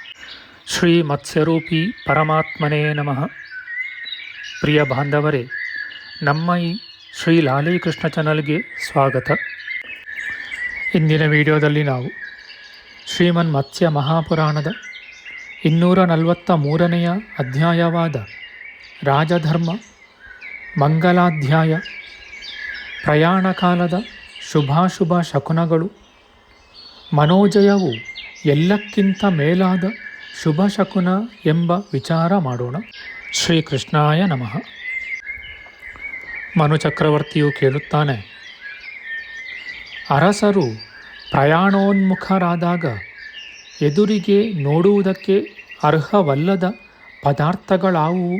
ಶ್ರೀ ಮತ್ಸ್ಯರೂಪಿ ಪರಮಾತ್ಮನೇ ನಮಃ. ಪ್ರಿಯ ಬಾಂಧವರೇ, ನಮ್ಮ ಈ ಶ್ರೀ ಲಾಲೀಕೃಷ್ಣ ಚಾನಲ್ಗೆ ಸ್ವಾಗತ. ಇಂದಿನ ವಿಡಿಯೋದಲ್ಲಿ ನಾವು ಶ್ರೀಮನ್ ಮತ್ಸ್ಯ ಮಹಾಪುರಾಣದ ಇನ್ನೂರ ನಲವತ್ತ ಮೂರನೆಯ ಅಧ್ಯಾಯವಾದ ರಾಜಧರ್ಮ ಮಂಗಲಾಧ್ಯಾಯ ಪ್ರಯಾಣ ಕಾಲದ ಶುಭಾಶುಭ ಶಕುನಗಳು ಮನೋಜಯವು ಎಲ್ಲಕ್ಕಿಂತ ಮೇಲಾದ ಶುಭ ಶಕುನ ಎಂಬ ವಿಚಾರ ಮಾಡೋಣ. ಶ್ರೀಕೃಷ್ಣಾಯ ನಮಃ. ಮನು ಚಕ್ರವರ್ತಿಯು ಕೇಳುತ್ತಾನೆ, ಅರಸರು ಪ್ರಯಾಣೋನ್ಮುಖರಾದಾಗ ಎದುರಿಗೆ ನೋಡುವುದಕ್ಕೆ ಅರ್ಹವಲ್ಲದ ಪದಾರ್ಥಗಳಾವುವು?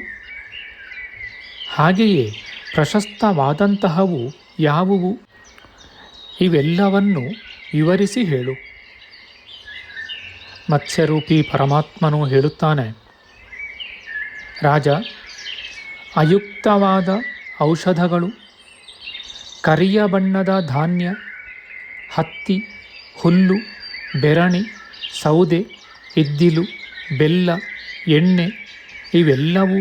ಹಾಗೆಯೇ ಪ್ರಶಸ್ತವಾದಂತಹವು ಯಾವುವು? ಇವೆಲ್ಲವನ್ನು ವಿವರಿಸಿ ಹೇಳು. ಮತ್ಸ್ಯರೂಪಿ ಪರಮಾತ್ಮನು ಹೇಳುತ್ತಾನೆ, ರಾಜ, ಅಯುಕ್ತವಾದ ಔಷಧಗಳು, ಕರಿಯ ಬಣ್ಣದ ಧಾನ್ಯ, ಹತ್ತಿ, ಹುಲ್ಲು, ಬೆರಣಿ, ಸೌದೆ, ಇದ್ದಿಲು, ಬೆಲ್ಲ, ಎಣ್ಣೆ ಇವೆಲ್ಲವೂ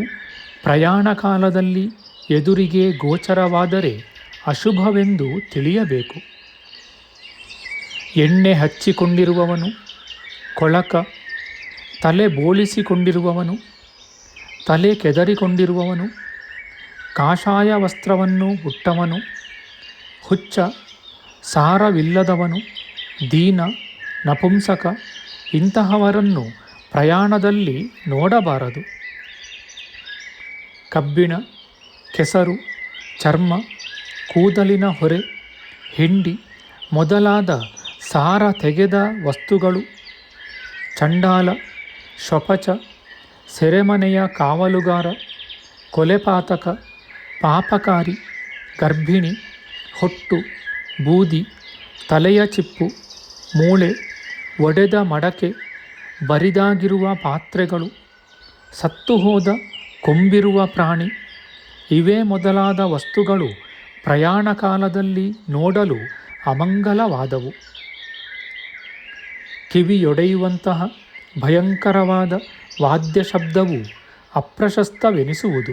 ಪ್ರಯಾಣ ಕಾಲದಲ್ಲಿ ಎದುರಿಗೆ ಗೋಚರವಾದರೆ ಅಶುಭವೆಂದು ತಿಳಿಯಬೇಕು. ಎಣ್ಣೆ ಹಚ್ಚಿಕೊಂಡಿರುವವನು ಕೊಳಕ. ತಲೆ ಬೋಳಿಸಿಕೊಂಡಿರುವವನು, ತಲೆ ಕೆದರಿಕೊಂಡಿರುವವನು, ಕಾಷಾಯ ವಸ್ತ್ರವನ್ನು ಹುಟ್ಟವನು ಹುಚ್ಚ, ಸಾರವಿಲ್ಲದವನು, ದೀನ, ನಪುಂಸಕ ಇಂತಹವರನ್ನು ಪ್ರಯಾಣದಲ್ಲಿ ನೋಡಬಾರದು. ಕಬ್ಬಿಣ, ಕೆಸರು, ಚರ್ಮ, ಕೂದಲಿನ ಹೊರೆ, ಹಿಂಡಿ ಮೊದಲಾದ ಸಾರ ತೆಗೆದ ವಸ್ತುಗಳು ಚಂಡಾಲ, ಶಪಚ, ಸೆರೆಮನೆಯ ಕಾವಲುಗಾರ, ಕೊಲೆಪಾತಕ, ಪಾಪಕಾರಿ, ಗರ್ಭಿಣಿ, ಹೊಟ್ಟು, ಬೂದಿ, ತಲೆಯ ಚಿಪ್ಪು, ಮೂಳೆ, ಒಡೆದ ಮಡಕೆ, ಬರಿದಾಗಿರುವ ಪಾತ್ರೆಗಳು, ಸತ್ತು ಹೋದ ಕೊಂಬಿರುವ ಪ್ರಾಣಿ, ಇವೇ ಮೊದಲಾದ ವಸ್ತುಗಳು ಪ್ರಯಾಣ ಕಾಲದಲ್ಲಿ ನೋಡಲು ಅಮಂಗಲವಾದವು. ಕಿವಿಯೊಡೆಯುವಂತಹ ಭಯಂಕರವಾದ ವಾದ್ಯ ಶಬ್ದವು ಅಪ್ರಶಸ್ತವೆನಿಸುವುದು.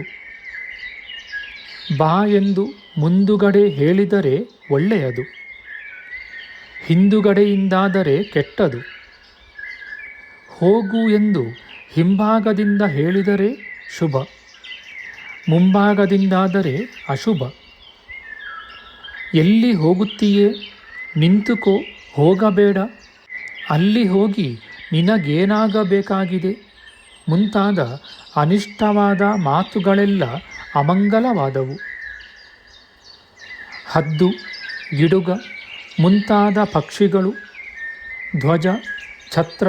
ಬಾ ಎಂದು ಮುಂದುಗಡೆ ಹೇಳಿದರೆ ಒಳ್ಳೆಯದು. ಹಿಂದುಗಡೆಯಿಂದಾದರೆ ಕೆಟ್ಟದು. ಹೋಗು ಎಂದು ಹಿಂಭಾಗದಿಂದ ಹೇಳಿದರೆ ಶುಭ. ಮುಂಭಾಗದಿಂದಾದರೆ ಅಶುಭ. ಎಲ್ಲಿ ಹೋಗುತ್ತೀಯೇ? ನಿಂತುಕೋ, ಹೋಗಬೇಡ. ಅಲ್ಲಿ ಹೋಗಿ ನಿನಗೇನಾಗಬೇಕಾಗಿದೆ? ಮುಂತಾದ ಅನಿಷ್ಟವಾದ ಮಾತುಗಳೆಲ್ಲ ಅಮಂಗಲವಾದವು. ಹದ್ದು ಗಿಡುಗ ಮುಂತಾದ ಪಕ್ಷಿಗಳು, ಧ್ವಜ, ಛತ್ರ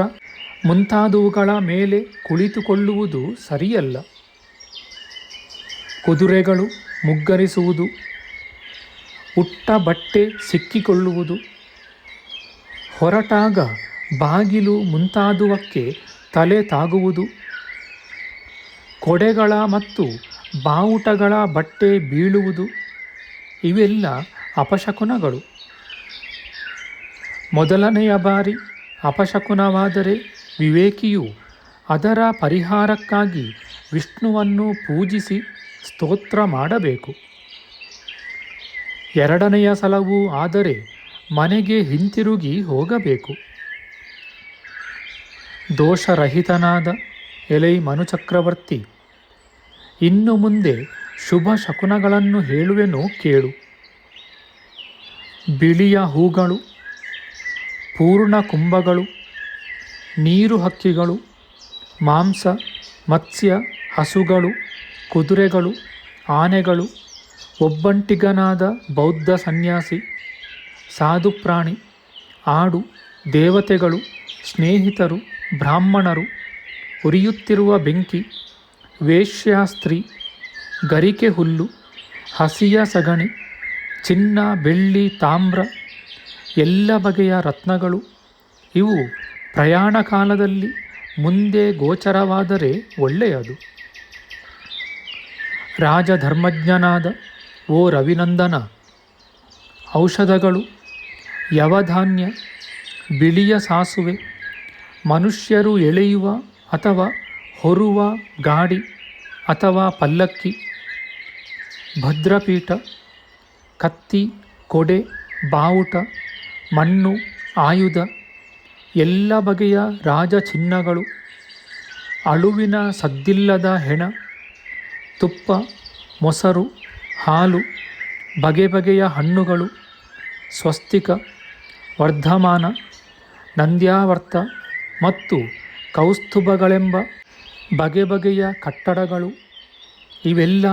ಮುಂತಾದವುಗಳ ಮೇಲೆ ಕುಳಿತುಕೊಳ್ಳುವುದು ಸರಿಯಲ್ಲ. ಕುದುರೆಗಳು ಮುಗ್ಗರಿಸುವುದು ಉಟ್ಟ ಬಟ್ಟೆ ಸಿಕ್ಕಿಕೊಳ್ಳುವುದು, ಹೊರಟಾಗ ಬಾಗಿಲು ಮುಂತಾದುವಕ್ಕೆ ತಲೆ ತಾಗುವುದು. ಕೊಡೆಗಳ ಮತ್ತು ಬಾವುಟಗಳ ಬಟ್ಟೆ ಬೀಳುವುದು. ಇವೆಲ್ಲ ಅಪಶಕುನಗಳು. ಮೊದಲನೆಯ ಬಾರಿ ಅಪಶಕುನವಾದರೆ ವಿವೇಕಿಯು ಅದರ ಪರಿಹಾರಕ್ಕಾಗಿ ವಿಷ್ಣುವನ್ನು ಪೂಜಿಸಿ ಸ್ತೋತ್ರ ಮಾಡಬೇಕು. ಎರಡನೆಯ ಸಲವೂ ಆದರೆ ಮನೆಗೆ ಹಿಂತಿರುಗಿ ಹೋಗಬೇಕು. ದೋಷರಹಿತನಾದ ಎಲೈ ಮನುಚಕ್ರವರ್ತಿ, ಇನ್ನು ಮುಂದೆ ಶುಭ ಶಕುನಗಳನ್ನು ಹೇಳುವೆನು ಕೇಳು. ಬಿಳಿಯ ಹೂಗಳು, ಪೂರ್ಣ ಕುಂಭಗಳು, ನೀರು ಹಕ್ಕಿಗಳು, ಮಾಂಸ, ಮತ್ಸ್ಯ, ಹಸುಗಳು, ಕುದುರೆಗಳು, ಆನೆಗಳು, ಒಬ್ಬಂಟಿಗನಾದ ಬೌದ್ಧ ಸನ್ಯಾಸಿ ಸಾಧು ಪ್ರಾಣಿ ಆಡು, ದೇವತೆಗಳು, ಸ್ನೇಹಿತರು ಬ್ರಾಹ್ಮಣರು ಉರಿಯುತ್ತಿರುವ ಬೆಂಕಿ ವೇಶ್ಯಾಸ್ತ್ರೀ ಗರಿಕೆ ಹುಲ್ಲು, ಹಸಿಯ ಸಗಣಿ, ಚಿನ್ನ, ಬೆಳ್ಳಿ, ತಾಮ್ರ, ಎಲ್ಲ ಬಗೆಯ ರತ್ನಗಳು ಇವು ಪ್ರಯಾಣ ಕಾಲದಲ್ಲಿ ಮುಂದೆ ಗೋಚರವಾದರೆ ಒಳ್ಳೆಯದು. ರಾಜಧರ್ಮಜ್ಞನಾದ ಓ ರವಿನಂದನ, ಔಷಧಗಳು, ಯವಧಾನ್ಯ, ಬಿಳಿಯ ಸಾಸುವೆ ಮನುಷ್ಯರು ಎಳೆಯುವ ಅಥವಾ ಹೊರುವ ಗಾಡಿ ಅಥವಾ ಪಲ್ಲಕ್ಕಿ, ಭದ್ರಪೀಠ, ಕತ್ತಿ, ಕೊಡೆ, ಬಾವುಟ, ಮಣ್ಣು, ಆಯುಧ, ಎಲ್ಲ ಬಗೆಯ ರಾಜ ಚಿನ್ನಗಳು ಅಳುವಿನ ಸದ್ದಿಲ್ಲದ ಹೆಣ, ತುಪ್ಪ, ಮೊಸರು, ಹಾಲು, ಬಗೆ ಬಗೆಯ ಹಣ್ಣುಗಳು, ಸ್ವಸ್ತಿಕ, ವರ್ಧಮಾನ, ನಂದ್ಯಾವರ್ತ ಮತ್ತು ಕೌಸ್ತುಭಗಳೆಂಬ ಬಗೆ ಬಗೆಯ ಕಟ್ಟಡಗಳು ಇವೆಲ್ಲ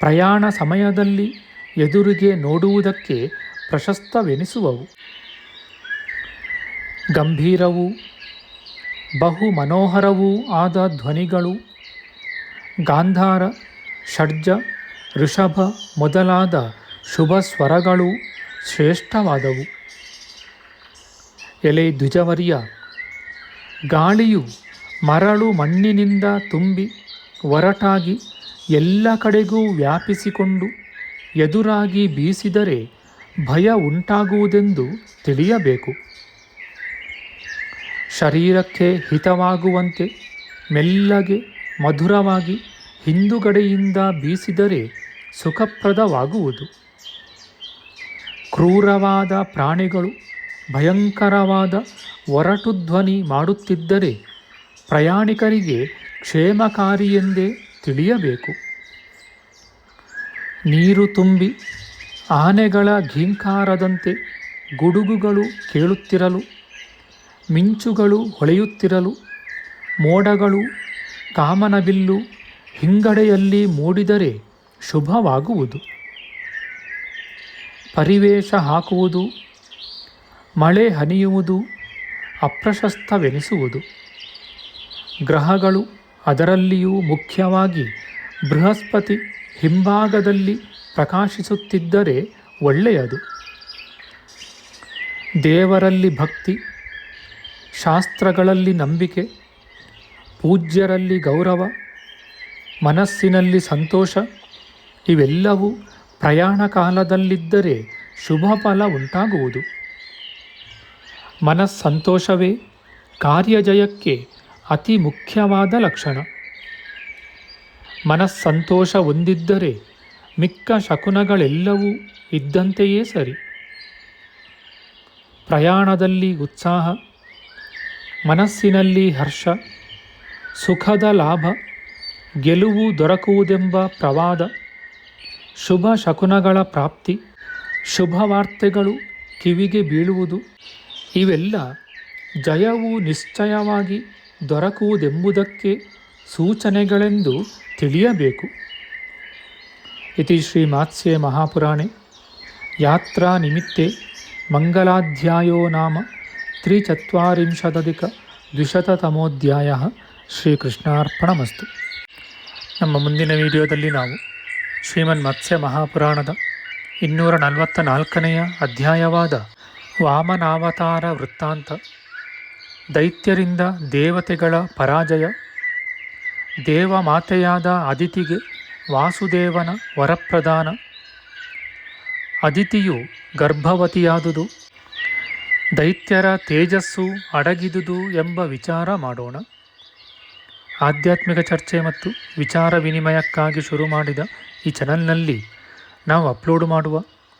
ಪ್ರಯಾಣ ಸಮಯದಲ್ಲಿ ಎದುರಿಗೆ ನೋಡುವುದಕ್ಕೆ ಪ್ರಶಸ್ತವೆನಿಸುವವು. ಗಂಭೀರವೂ ಬಹು ಮನೋಹರವೂ ಆದ ಧ್ವನಿಗಳು ಗಾಂಧಾರ, ಷಡ್ಜ, ಋಷಭ ಮೊದಲಾದ ಶುಭ ಸ್ವರಗಳು ಶ್ರೇಷ್ಠವಾದವು. ಎಲೆ ದ್ವಿಜವರ್ಯ ಗಾಳಿಯು ಮರಳು ಮಣ್ಣಿನಿಂದ ತುಂಬಿ ಒರಟಾಗಿ ಎಲ್ಲ ಕಡೆಗೂ ವ್ಯಾಪಿಸಿಕೊಂಡು ಎದುರಾಗಿ ಬೀಸಿದರೆ ಭಯ ಉಂಟಾಗುವುದೆಂದು ತಿಳಿಯಬೇಕು. ಶರೀರಕ್ಕೆ ಹಿತವಾಗುವಂತೆ ಮೆಲ್ಲಗೆ ಮಧುರವಾಗಿ ಹಿಂದುಗಡೆಯಿಂದ ಬೀಸಿದರೆ ಸುಖಪ್ರದವಾಗುವುದು. ಕ್ರೂರವಾದ ಪ್ರಾಣಿಗಳು ಭಯಂಕರವಾದ ಒರಟು ಧ್ವನಿ ಮಾಡುತ್ತಿದ್ದರೆ ಪ್ರಯಾಣಿಕರಿಗೆ ಕ್ಷೇಮಕಾರಿಯೆಂದೇ ತಿಳಿಯಬೇಕು. ನೀರು ತುಂಬಿ ಆನೆಗಳ ಘೀಂಕಾರದಂತೆ ಗುಡುಗುಗಳು ಕೇಳುತ್ತಿರಲು, ಮಿಂಚುಗಳು ಹೊಳೆಯುತ್ತಿರಲು, ಮೋಡಗಳು ಕಾಮನಬಿಲ್ಲು ಹಿಂಗಡೆಯಲ್ಲಿ ಮೂಡಿದರೆ ಶುಭವಾಗುವುದು. ಪರಿವೇಶ ಹಾಕುವುದು ಮಳೆ ಹನಿಯುವುದು ಅಪ್ರಶಸ್ತವೆನಿಸುವುದು. ಗ್ರಹಗಳು ಅದರಲ್ಲಿಯೂ ಮುಖ್ಯವಾಗಿ ಬೃಹಸ್ಪತಿ ಹಿಂಭಾಗದಲ್ಲಿ ಪ್ರಕಾಶಿಸುತ್ತಿದ್ದರೆ ಒಳ್ಳೆಯದು. ದೇವರಲ್ಲಿ ಭಕ್ತಿ, ಶಾಸ್ತ್ರಗಳಲ್ಲಿ ನಂಬಿಕೆ, ಪೂಜ್ಯರಲ್ಲಿ ಗೌರವ, ಮನಸ್ಸಿನಲ್ಲಿ ಸಂತೋಷ, ಇವೆಲ್ಲವೂ ಪ್ರಯಾಣ ಕಾಲದಲ್ಲಿದ್ದರೆ ಶುಭ ಫಲ ಉಂಟಾಗುವುದು. ಮನಸ್ಸಂತೋಷವೇ ಕಾರ್ಯಜಯಕ್ಕೆ ಅತಿ ಮುಖ್ಯವಾದ ಲಕ್ಷಣ. ಮನಸ್ಸಂತೋಷ ಹೊಂದಿದ್ದರೆ ಮಿಕ್ಕ ಶಕುನಗಳೆಲ್ಲವೂ ಇದ್ದಂತೆಯೇ ಸರಿ. ಪ್ರಯಾಣದಲ್ಲಿ ಉತ್ಸಾಹ, ಮನಸ್ಸಿನಲ್ಲಿ ಹರ್ಷ, ಸುಖದ ಲಾಭ, ಗೆಲುವು ದೊರಕುವುದೆಂಬ ಪ್ರವಾದ, ಶುಭ ಶಕುನಗಳ ಪ್ರಾಪ್ತಿ ಶುಭವಾರ್ತೆಗಳು ಕಿವಿಗೆ ಬೀಳುವುದು ಇವೆಲ್ಲ ಜಯವು ನಿಶ್ಚಯವಾಗಿ ದೊರಕುವುದೆಂಬುದಕ್ಕೆ ಸೂಚನೆಗಳೆಂದು ತಿಳಿಯಬೇಕು. ಇತಿ ಶ್ರೀ ಮಾತ್ಸ್ಯೆ ಮಹಾಪುರಾಣೆ. ಯಾತ್ರಾ ನಿಮಿತ್ತೆ ಮಂಗಲಾಧ್ಯಾಯೋ ನಾಮ ತ್ರಿಚತ್ವರಿಂಶದಧಿಕ ದ್ವಿಶತತಮೋಧ್ಯಾಯ ಶ್ರೀಕೃಷ್ಣಾರ್ಪಣಮಸ್ತು. ನಮ್ಮ ಮುಂದಿನ ವಿಡಿಯೋದಲ್ಲಿ ನಾವು ಶ್ರೀಮನ್ ಮತ್ಸ್ಯ ಮಹಾಪುರಾಣದ ಇನ್ನೂರ ನಲವತ್ತ ನಾಲ್ಕನೆಯ ಅಧ್ಯಾಯವಾದ ವಾಮನಾವತಾರ ವೃತ್ತಾಂತ. ದೈತ್ಯರಿಂದ ದೇವತೆಗಳ ಪರಾಜಯ. ದೇವಮಾತೆಯಾದ ಅದಿತಿಗೆ ವಾಸುದೇವನ ವರಪ್ರದಾನ. ಅದಿತಿಯು ಗರ್ಭವತಿಯಾದುದು. ದೈತ್ಯರ ತೇಜಸ್ಸು ಅಡಗಿದುದು ಎಂಬ ವಿಚಾರ ಮಾಡೋಣ. ಆಧ್ಯಾತ್ಮಿಕ ಚರ್ಚೆ ಮತ್ತು ವಿಚಾರ ವಿನಿಮಯಕ್ಕಾಗಿ ಶುರು ಮಾಡಿದ ಈ ಚಾನಲ್ನಲ್ಲಿ ನಾವು ಅಪ್ಲೋಡ್ ಮಾಡುವ